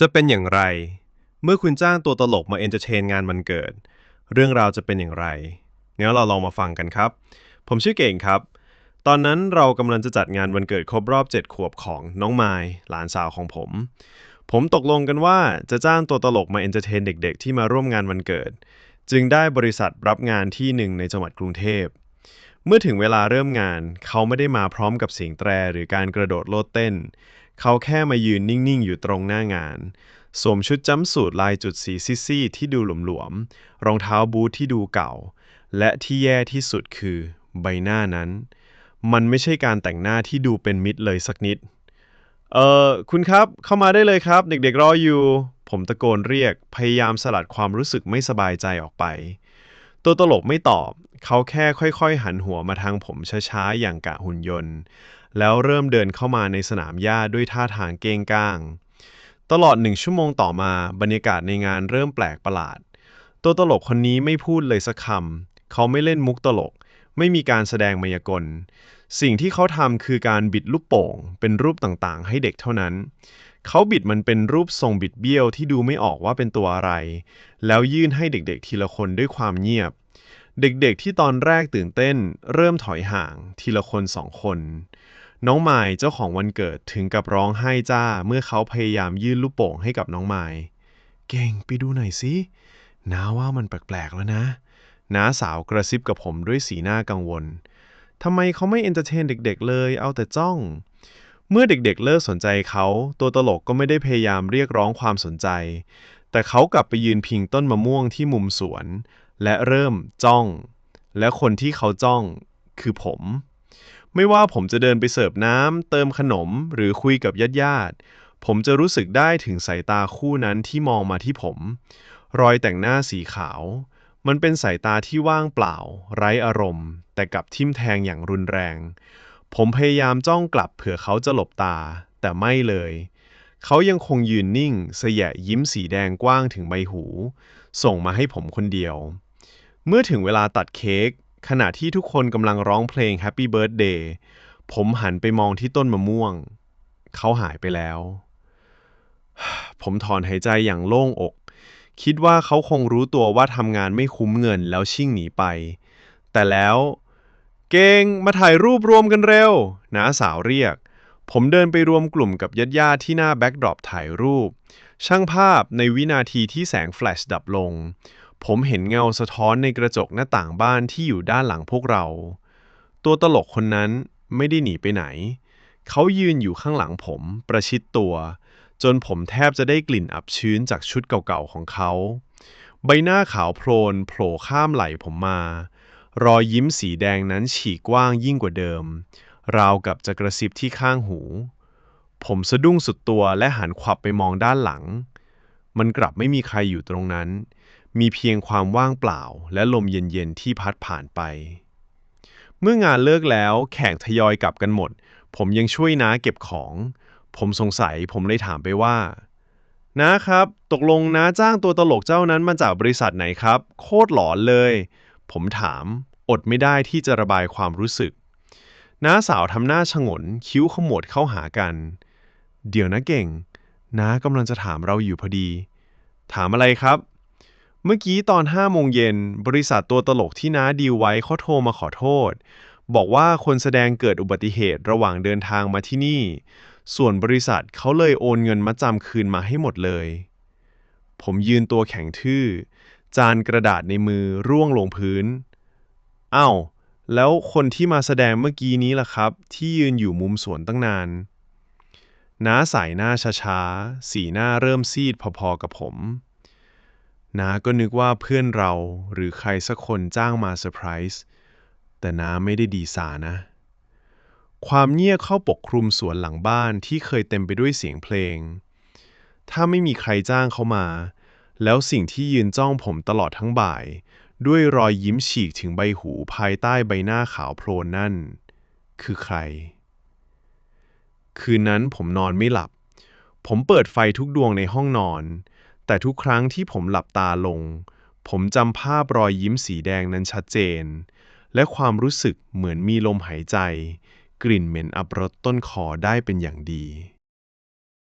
จะเป็นอย่างไร เมื่อคุณจ้างตัวตลกมาเอนเตอร์เทนงานวันเกิด เรื่องราวจะเป็นอย่างไรงั้นเราลองมาฟังกันครับ ผมชื่อเก่งครับ ตอนนั้นเรากำลังจะจัดงานวันเกิดครบรอบ 7 ขวบของน้องไมายหลานสาวของผม ผมตกลงกันว่าจะจ้างตัวตลกมาเอนเตอร์เทนเด็ก ๆ ที่มาร่วมงานวันเกิด จึงได้บริษัทรับงานที่หนึ่งในจังหวัดกรุงเทพเมื่อถึงเวลาเริ่มงาน เขาไม่ได้มาพร้อมกับเสียงแตรหรือการกระโดดโลดเต้น เขาแค่มายืนนิ่ง ๆ อยู่ตรงหน้างาน สวมชุดจ้ำสูทลายจุดสีซีดๆที่ดูหลวมๆ รองเท้าบูทที่ดูเก่า และที่แย่ที่สุดคือใบหน้านั้น มันไม่ใช่การแต่งหน้าที่ดูเป็นมิตรเลยสักนิด เออคุณครับเข้ามาได้เลยครับ เด็กๆรออยู่ ผมตะโกนเรียกพยายามสลัดความรู้สึกไม่สบายใจออกไป ตัวตลกไม่ตอบ เขาแค่ค่อย ๆ หันหัวมาทางผมช้าๆอย่างกะหุ่นยนต์ แล้วเริ่มเดินเข้ามาในสนามหญ้าด้วยท่าทางเก้งก้าง ตลอดหนึ่งชั่วโมงต่อมาบรรยากาศในงานเริ่มแปลกประหลาด ตัวตลกคนนี้ไม่พูดเลยสักคำเขาไม่เล่นมุกตลก ไม่มีการแสดงมายากล สิ่งที่เขาทำคือการบิดลูกโป่ง เป็นรูปต่างๆ ให้เด็กเท่านั้น เขาบิดมันเป็นรูปทรงบิดเบี้ยวที่ดูไม่ออกว่าเป็นตัวอะไร แล้วยื่นให้เด็กๆ ทีละคนด้วยความเงียบเด็กๆ ที่ตอนแรกตื่นเต้น เริ่มถอยห่างทีละคนสองคน น้องไมายเจ้าของวันเกิดถึงกับร้องไห้จ้า เมื่อเขาพยายามยื่นลูกโป่งให้กับน้องไมายเก่งไปดูหน่อยสิน้าว่ามันแปลกๆแล้วนะน้าสาวกระซิบกับผมด้วยสีหน้ากังวลทำไมเขาไม่เอนเตอร์เทนเด็กๆเลย เอาแต่จ้อง เมื่อเด็กๆเลิกสนใจเขา ตัวตลกก็ไม่ได้พยายามเรียกร้องความสนใจ แต่เขากลับไปยืนพิงต้นมะม่วงที่มุมสวน และเริ่มจ้อง และคนที่เขาจ้องคือผม ไม่ว่าผมจะเดินไปเสิร์ฟน้ำเติมขนมหรือคุยกับญาติๆผมจะรู้สึกได้ถึงสายตาคู่นั้นที่มองมาที่ผม รอยแต่งหน้าสีขาว มันเป็นสายตาที่ว่างเปล่า ไร้อารมณ์ แต่กับทิ่มแทงอย่างรุนแรง ผมพยายามจ้องกลับเผื่อเขาจะหลบตา แต่ไม่เลย เขายังคงยืนนิ่งเสยะยิ้มสีแดงกว้างถึงใบหู ส่งมาให้ผมคนเดียว เมื่อถึงเวลาตัดเค้ก ขณะที่ทุกคนกำลังร้องเพลง Happy Birthday ผมหันไปมองที่ต้นมะม่วง เขาหายไปแล้ว ผมถอนหายใจอย่างโล่งอก คิดว่าเขาคงรู้ตัวว่าทำงานไม่คุ้มเงินแล้วชิ่งหนีไป แต่แล้ว เก่งมาถ่ายรูปรวมกันเร็วน้าสาวเรียก ผมเดินไปรวมกลุ่มกับญาติญาติๆที่หน้าแบ็กดรอปถ่ายรูป ช่างภาพในวินาทีที่แสงแฟลชดับลง ผมเห็นเงาสะท้อนในกระจกหน้าต่างบ้านที่อยู่ด้านหลังพวกเรา ตัวตลกคนนั้นไม่ได้หนีไปไหน เขายืนอยู่ข้างหลังผมประชิดตัว จนผมแทบจะได้กลิ่นอับชื้นจากชุดเก่าๆของเขา ใบหน้าขาวโพลนโผล่ข้ามไหล่ผมมา รอยยิ้มสีแดงนั้นฉีกกว้างยิ่งกว่าเดิม ราวกับจะกระซิบที่ข้างหู ผมสะดุ้งสุดตัวและหันขวับไปมองด้านหลัง มันกลับไม่มีใครอยู่ตรงนั้น มีเพียงความว่างเปล่า และลมเย็นๆที่พัดผ่านไป เมื่องานเลิกแล้วแขกทยอยกลับกันหมด ผมยังช่วยน้าเก็บของ ผมสงสัยผมเลยถามไปว่าน้าครับ ตกลงน้าจ้างตัวตลกเจ้านั้นมาจากบริษัทไหนครับ โคตรหลอนเลย ผมถาม อดไม่ได้ที่จะระบายความรู้สึก น้าสาวทำหน้าฉงน คิ้วขมวดเข้าหากัน เดี๋ยวนะเก่งน้ากำลังจะถามเราอยู่พอดี ถามอะไรครับ เมื่อกี้ตอนห้าโมงเย็น บริษัทตัวตลกที่น้าดีลไว้เขาโทรมาขอโทษ บอกว่าคนแสดงเกิดอุบัติเหตุระหว่างเดินทางมาที่นี่ ส่วนบริษัทเขาเลยโอนเงินมาจำคืนมาให้หมดเลย ผมยืนตัวแข็งทื่อ จานกระดาษในมือร่วงลงพื้นอ้าวแล้วคนที่มาแสดงเมื่อกี้นี้ล่ะครับ ที่ยืนอยู่มุมสวนตั้งนาน น้าสายหน้าช้าๆ สีหน้าเริ่มซีดพอๆกับผม น้าก็นึกว่าเพื่อนเราหรือใครสักคนจ้างมาเซอร์ไพรส์ แต่น้าไม่ได้ดีสานะ ความเงียบเข้าปกคลุมสวนหลังบ้านที่เคยเต็มไปด้วยเสียงเพลง ถ้าไม่มีใครจ้างเขามา แล้วสิ่งที่ยืนจ้องผมตลอดทั้งบ่าย ด้วยรอยยิ้มฉีกถึงใบหูภายใต้ใบหน้าขาวโพลนนั่น คือใคร คืนนั้นผมนอนไม่หลับ ผมเปิดไฟทุกดวงในห้องนอน แต่ทุกครั้งที่ผมหลับตาลง ผมจำภาพรอยยิ้มสีแดงนั้นชัดเจน และความรู้สึกเหมือนมีลมหายใจ กลิ่นเหม็นอับรสต้นคอได้เป็นอย่างดี